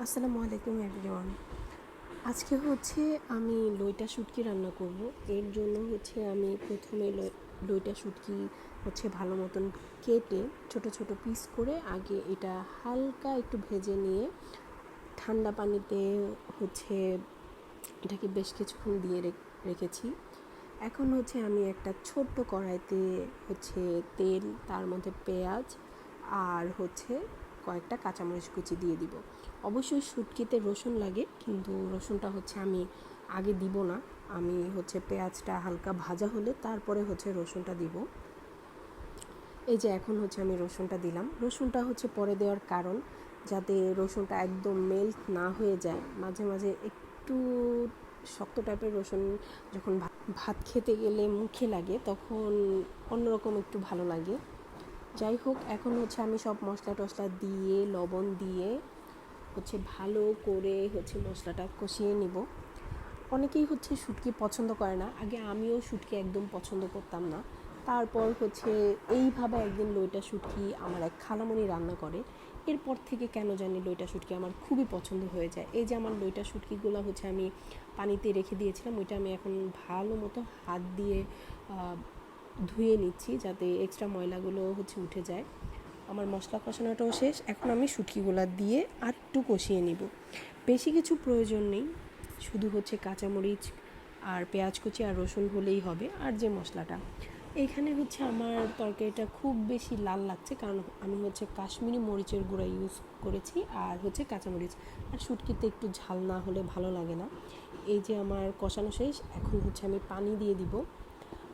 আসসালামু আলাইকুম এভরিওয়ান আজকে হচ্ছে আমি লইটা শুটকি রান্না করব। এর জন্য হচ্ছে আমি প্রথমে লই- লইটা শুটকি হচ্ছে ভালো মতন কেটে ছোট ছোট পিস করে আগে এটা হালকা একটু ভেজে নিয়ে ঠান্ডা পানিতে হচ্ছে এটাকে বেশ কিছুক্ষণ দিয়ে রেখেছি। এখন হচ্ছে আমি একটা ছোট্ট কড়াইতে হচ্ছে তেল, তার মধ্যে পেঁয়াজ আর হচ্ছে কয়েকটা কাঁচামরিচ কুচি দিয়ে দিব। অবশ্যই শুটকিতে রসুন লাগে, কিন্তু রসুনটা হচ্ছে আমি আগে দিব না। আমি হচ্ছে পেঁয়াজটা হালকা ভাজা হলে তারপরে হচ্ছে রসুনটা দিব। এই যে এখন হচ্ছে আমি রসুনটা দিলাম। রসুনটা হচ্ছে পরে দেওয়ার কারণ, যাতে রসুনটা একদম মেল্ট না হয়ে যায়। মাঝে মাঝে একটু শক্ত টাইপের রসুন যখন ভাত খেতে গেলে মুখে লাগে, তখন অন্যরকম একটু ভালো লাগে। যাই হোক, এখন হচ্ছে আমি সব মশলা টশলা দিয়ে, লবণ দিয়ে হচ্ছে ভালো করে হচ্ছে মশলাটা কষিয়ে নিব। অনেকেই হচ্ছে শুটকি পছন্দ করে না। আগে আমিও শুটকি একদম পছন্দ করতাম না। তারপর হচ্ছে এইভাবে একদিন লইটা শুটকি আমার এক খালামণি রান্না করে। এরপর থেকে কেন জানি লইটা শুটকি আমার খুবই পছন্দ হয়ে যায়। এই যে আমার লইটা শুটকিগুলো হচ্ছে আমি পানিতে রেখে দিয়েছিলাম, ওইটা আমি এখন ভালো মতো হাত দিয়ে ধুয়ে নিচ্ছি যাতে এক্সট্রা ময়লাগুলো হচ্ছে উঠে যায়। আমার মশলা কষানোটাও শেষ। এখন আমি শুটকিগুলো দিয়ে আর একটু কষিয়ে নিব। বেশি কিছু প্রয়োজন নেই। শুধু হচ্ছে কাঁচামরিচ আর পেঁয়াজ কুচি আর রসুন হলেই হবে। আর যে মশলাটা। এইখানে হচ্ছে আমার তরকারিটা খুব বেশি লাল লাগছে কারণ আমি হচ্ছে কাশ্মীরি মরিচের গুঁড়া ইউজ করেছি আর হচ্ছে কাঁচামরিচ। আর শুটকিতে একটু ঝাল না হলে ভালো লাগে না। এই যে আমার কষানো শেষ। এখন হচ্ছে আমি পানি দিয়ে দিব।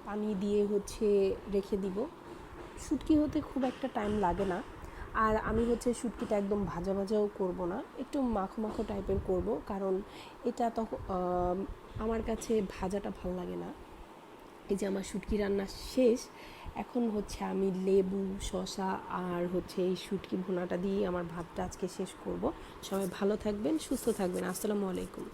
পানি দিয়ে হচ্ছে রেখে দিব। শুটকি হতে খুব একটা টাইম লাগে না। আর আমি হচ্ছে শুটকিটা একদম ভাজা ভাজাও করব না। একটু মাখো মাখো টাইপের করব কারণ এটা তখন আমার কাছে ভাজাটা ভালো লাগে না। এই যে আমার শুটকি রান্না শেষ, এখন হচ্ছে আমি লেবু, শসা আর হচ্ছে এই শুটকি ভুনাটা দিয়ে আমার ভাতটা আজকে শেষ করব। সবাই ভালো থাকবেন, সুস্থ থাকবেন। আসসালামু আলাইকুম।